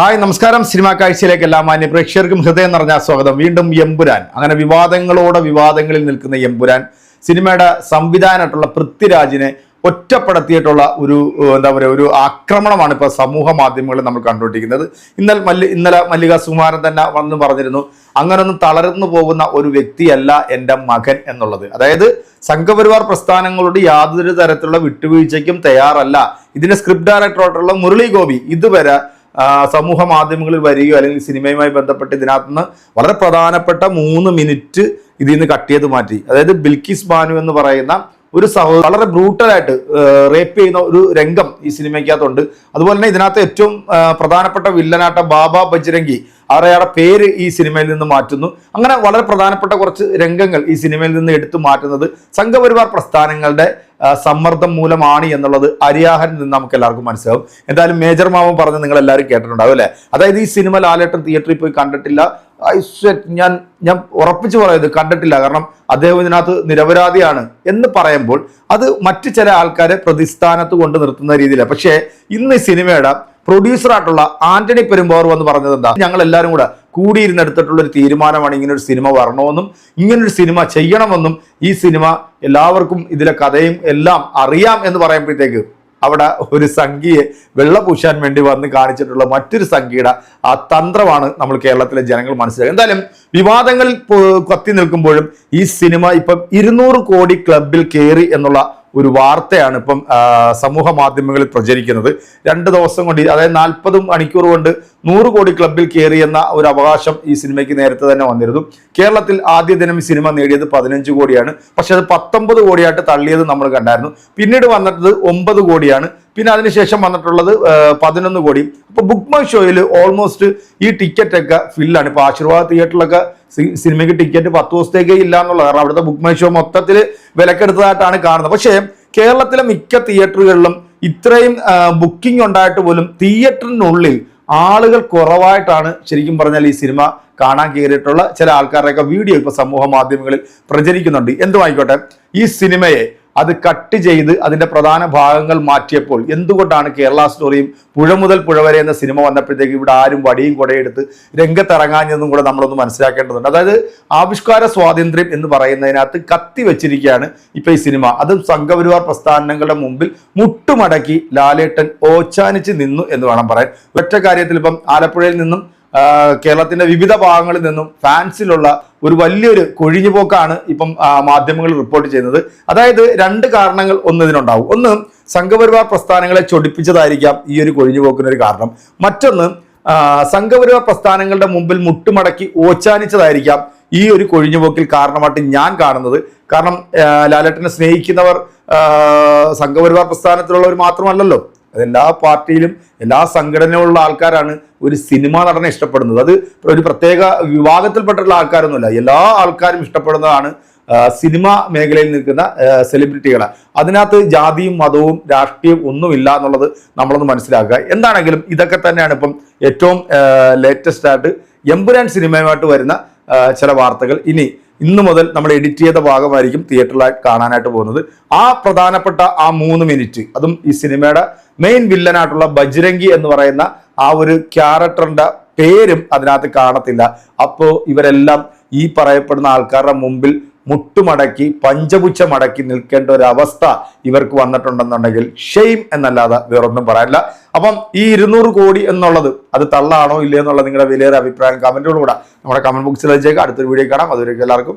Hi നമസ്കാരം. Cinema കാഴ്ചയിലേക്ക് എല്ലാ മാന്യ പ്രേക്ഷകർക്കും ഹൃദയം നിറഞ്ഞ സ്വാഗതം. വീണ്ടും എമ്പുരാൻ. അങ്ങനെ വിവാദങ്ങളോടെ വിവാദങ്ങളിൽ നിൽക്കുന്ന എമ്പുരാൻ സിനിമയുടെ സംവിധാനമായിട്ടുള്ള പൃഥ്വിരാജിനെ ഒറ്റപ്പെടുത്തിയിട്ടുള്ള ഒരു എന്താ പറയുക ഒരു ആക്രമണമാണ് ഇപ്പോൾ സമൂഹ മാധ്യമങ്ങളിൽ നമ്മൾ കണ്ടുകൊണ്ടിരിക്കുന്നത്. ഇന്നലെ മല്ലി ഇന്നലെ മല്ലിക സുകുമാരൻ തന്നെ വന്ന് പറഞ്ഞിരുന്നു അങ്ങനൊന്നും തളർന്നു പോകുന്ന ഒരു വ്യക്തിയല്ല എന്റെ മകൻ എന്നുള്ളത്. അതായത് സംഘപരിവാർ പ്രസ്ഥാനങ്ങളോട് യാതൊരു തരത്തിലുള്ള വിട്ടുവീഴ്ചയ്ക്കും തയ്യാറല്ല. ഇതിന്റെ സ്ക്രിപ്റ്റ് ഡയറക്ടറായിട്ടുള്ള മുരളി ഗോപി ഇതുവരെ സമൂഹ മാധ്യമങ്ങളിൽ വരികയോ അല്ലെങ്കിൽ സിനിമയുമായി ബന്ധപ്പെട്ട് ഇതിനകത്ത് നിന്ന് വളരെ പ്രധാനപ്പെട്ട മൂന്ന് മിനിറ്റ് ഇതിൽ നിന്ന് കട്ട് ചെയ്ത് മാറ്റി. അതായത് ബിൽക്കിസ് ബാനു എന്ന് പറയുന്ന ഒരു സഹോ വളരെ ബ്രൂട്ടലായിട്ട് റേപ്പ് ചെയ്യുന്ന ഒരു രംഗം ഈ സിനിമയ്ക്കകത്തുണ്ട്. അതുപോലെ തന്നെ ഇതിനകത്ത് ഏറ്റവും പ്രധാനപ്പെട്ട വില്ലനാട്ട ബാബ ബജ്രംഗി അവരുടെ പേര് ഈ സിനിമയിൽ നിന്ന് മാറ്റുന്നു. അങ്ങനെ വളരെ പ്രധാനപ്പെട്ട കുറച്ച് രംഗങ്ങൾ ഈ സിനിമയിൽ നിന്ന് എടുത്തു മാറ്റുന്നത് സംഘപരിവാർ പ്രസ്ഥാനങ്ങളുടെ സമ്മർദ്ദം മൂലമാണ് എന്നുള്ളത് അരിയാഹരിൽ നിന്ന് നമുക്ക് എല്ലാവർക്കും മനസ്സിലാവും. എന്തായാലും മേജർ മാമൻ പറഞ്ഞ് നിങ്ങൾ എല്ലാവരും കേട്ടിട്ടുണ്ടാവും അല്ലേ? അതായത് ഈ സിനിമ ലാലേട്ടൻ തിയേറ്ററിൽ പോയി കണ്ടിട്ടില്ല. ഞാൻ ഞാൻ ഉറപ്പിച്ചു പറയുന്നത് കണ്ടിട്ടില്ല. കാരണം അദ്ദേഹം ഇതിനകത്ത് നിരപരാധിയാണ് എന്ന് പറയുമ്പോൾ അത് മറ്റു ചില ആൾക്കാരെ പ്രതിസ്ഥാനത്ത് കൊണ്ട് നിർത്തുന്ന രീതിയിലാണ്. പക്ഷേ ഇന്ന് സിനിമയുടെ പ്രൊഡ്യൂസറായിട്ടുള്ള ആന്റണി പെരുമ്പാവൂർ വന്ന് പറഞ്ഞത് എന്താ? ഞങ്ങൾ എല്ലാവരും കൂടെ കൂടിയിരുന്നെടുത്തിട്ടുള്ള ഒരു തീരുമാനമാണ് ഇങ്ങനൊരു സിനിമ വരണമെന്നും ഇങ്ങനൊരു സിനിമ ചെയ്യണമെന്നും ഈ സിനിമ എല്ലാവർക്കും ഇതിലെ കഥയും എല്ലാം അറിയാം എന്ന് പറയുമ്പോഴത്തേക്ക് അവിടെ ഒരു സംഖ്യയെ വെള്ള പൂശാൻ വേണ്ടി വന്ന് കാണിച്ചിട്ടുള്ള മറ്റൊരു സംഖ്യയുടെ ആ തന്ത്രമാണ് നമ്മൾ കേരളത്തിലെ ജനങ്ങൾ മനസ്സിലാക്കുക എന്തായാലും വിവാദങ്ങളിൽ കത്തി നിൽക്കുമ്പോഴും ഈ സിനിമ ഇപ്പം ഇരുന്നൂറ് കോടി ക്ലബിൽ കയറി എന്നുള്ള ഒരു വാർത്തയാണ് ഇപ്പം സമൂഹ മാധ്യമങ്ങളിൽ പ്രചരിക്കുന്നത്. രണ്ട് ദിവസം കൊണ്ട് അതായത് നാൽപ്പത് മണിക്കൂർ കൊണ്ട് നൂറ് കോടി ക്ലബിൽ കയറി എന്ന ഒരു അവകാശം ഈ സിനിമയ്ക്ക് നേരത്തെ തന്നെ വന്നിരുന്നു. കേരളത്തിൽ ആദ്യ ദിനം ഈ സിനിമ നേടിയത് പതിനഞ്ച് കോടിയാണ്. പക്ഷെ അത് പത്തൊമ്പത് കോടിയായിട്ട് തള്ളിയത് നമ്മൾ കണ്ടായിരുന്നു. പിന്നീട് വന്നിട്ടത് ഒമ്പത് കോടിയാണ്. പിന്നെ അതിനുശേഷം വന്നിട്ടുള്ളത് പതിനൊന്ന് കോടി അപ്പൊ ബുക്ക് മൈ ഷോയിൽ ഓൾമോസ്റ്റ് ഈ ടിക്കറ്റ് ഒക്കെ ഫില്ലാണ് ഇപ്പൊ ആശീർവാദ തിയേറ്ററിലൊക്കെ സിനിമയ്ക്ക് ടിക്കറ്റ് പത്ത് ദിവസത്തേക്കേ ഇല്ല എന്നുള്ളത് കാരണം അവിടുത്തെ ബുക്ക് മൈ ഷോ മൊത്തത്തിൽ വിലക്കെടുത്തതായിട്ടാണ് കാണുന്നത്. പക്ഷേ കേരളത്തിലെ മിക്ക തിയേറ്ററുകളിലും ഇത്രയും ബുക്കിംഗ് ഉണ്ടായിട്ട് പോലും തിയേറ്ററിനുള്ളിൽ ആളുകൾ കുറവായിട്ടാണ് ശരിക്കും പറഞ്ഞാൽ ഈ സിനിമ കാണാൻ കയറിയിട്ടുള്ള ചില ആൾക്കാരുടെയൊക്കെ വീഡിയോ ഇപ്പൊ സമൂഹ മാധ്യമങ്ങളിൽ പ്രചരിക്കുന്നുണ്ട്. എന്തുമായിക്കോട്ടെ ഈ സിനിമയെ അത് കട്ട് ചെയ്ത് അതിന്റെ പ്രധാന ഭാഗങ്ങൾ മാറ്റിയപ്പോൾ എന്തുകൊണ്ടാണ് കേരള സ്റ്റോറിയും പുഴ മുതൽ പുഴ വരെ എന്ന സിനിമ വന്നപ്പോഴത്തേക്ക് ഇവിടെ ആരും വടിയും കൊടയെടുത്ത് രംഗത്തിറങ്ങാഞ്ഞെന്നും കൂടെ നമ്മളൊന്ന് മനസ്സിലാക്കേണ്ടതുണ്ട്. അതായത് ആവിഷ്കാര സ്വാതന്ത്ര്യം എന്ന് പറയുന്നതിനകത്ത് കത്തി വെച്ചിരിക്കുകയാണ് ഇപ്പോൾ ഈ സിനിമ. അതും സംഘപരിവാർ പ്രസ്ഥാനങ്ങളുടെ മുമ്പിൽ മുട്ടുമടക്കി ലാലേട്ടൻ ഓച്ചാനിച്ച് നിന്നു എന്ന് വേണം പറയാൻ. ഒറ്റ കാര്യത്തിൽ ഇപ്പം ആലപ്പുഴയിൽ നിന്നും കേരളത്തിന്റെ വിവിധ ഭാഗങ്ങളിൽ നിന്നും ഫാൻസിലുള്ള ഒരു വലിയൊരു കൊഴിഞ്ഞുപോക്കാണ് ഇപ്പം മാധ്യമങ്ങൾ റിപ്പോർട്ട് ചെയ്യുന്നത്. അതായത് രണ്ട് കാരണങ്ങൾ ഒന്ന് ഇതിനുണ്ടാവും. ഒന്ന് സംഘപരിവാർ പ്രസ്ഥാനങ്ങളെ ചൊടിപ്പിച്ചതായിരിക്കാം ഈ ഒരു കൊഴിഞ്ഞുപോക്കിനൊരു കാരണം. മറ്റൊന്ന് സംഘപരിവാർ പ്രസ്ഥാനങ്ങളുടെ മുമ്പിൽ മുട്ടുമടക്കി ഓച്ചാനിച്ചതായിരിക്കാം ഈ ഒരു കൊഴിഞ്ഞുപോക്കിൽ കാരണമായിട്ട് ഞാൻ കാണുന്നത്. കാരണം ലാലേട്ടനെ സ്നേഹിക്കുന്നവർ സംഘപരിവാർ പ്രസ്ഥാനത്തിലുള്ളവർ മാത്രമല്ലല്ലോ. അതെല്ലാ പാർട്ടിയിലും എല്ലാ സംഘടനയിലുള്ള ആൾക്കാരാണ് ഒരു സിനിമ നടനെ ഇഷ്ടപ്പെടുന്നത്. അത് ഒരു പ്രത്യേക വിഭാഗത്തിൽപ്പെട്ടിട്ടുള്ള ആൾക്കാരൊന്നുമല്ല. എല്ലാ ആൾക്കാരും ഇഷ്ടപ്പെടുന്നതാണ് സിനിമ മേഖലയിൽ നിൽക്കുന്ന സെലിബ്രിറ്റികളെ അതിനകത്ത് ജാതിയും മതവും രാഷ്ട്രീയവും ഒന്നുമില്ല എന്നുള്ളത് നമ്മളൊന്ന് മനസ്സിലാക്കുക. എന്താണെങ്കിലും ഇതൊക്കെ തന്നെയാണ് ഇപ്പം ഏറ്റവും ലേറ്റസ്റ്റ് എമ്പുരാൻ സിനിമയുമായിട്ട് വരുന്ന ചില വാർത്തകൾ. ഇനി ഇന്ന് മുതൽ നമ്മൾ എഡിറ്റ് ചെയ്ത ഭാഗമായിരിക്കും തിയേറ്ററിലായി കാണാനായിട്ട് പോകുന്നത്. ആ പ്രധാനപ്പെട്ട ആ മൂന്ന് മിനിറ്റ് അതും ഈ സിനിമയുടെ മെയിൻ വില്ലനായിട്ടുള്ള ബജ്രംഗി എന്ന് പറയുന്ന ആ ഒരു ക്യാരക്ടറിന്റെ പേരും അതിനകത്ത് കാണത്തില്ല. അപ്പോൾ ഇവരെല്ലാം ഈ പറയപ്പെടുന്ന ആൾക്കാരുടെ മുമ്പിൽ മുട്ടുമടക്കി പഞ്ചപുച്ഛമടക്കി നിൽക്കേണ്ട ഒരു അവസ്ഥ ഇവർക്ക് വന്നിട്ടുണ്ടെന്നുണ്ടെങ്കിൽ ഷെയിം എന്നല്ലാതെ വേറൊന്നും പറയാനില്ല അപ്പം ഈ ഇരുന്നൂറ് കോടി എന്നുള്ളത് അത് തള്ളാണോ ഇല്ലയോ എന്നുള്ള നിങ്ങളുടെ വിലയേറെ അഭിപ്രായം കമന്റുകളിലൂടെ നമ്മുടെ കമന്റ് ബോക്സിൽ വെച്ചേക്കാം. അടുത്തൊരു വീഡിയോ കാണാം. അതുവരെയൊക്കെ എല്ലാവർക്കും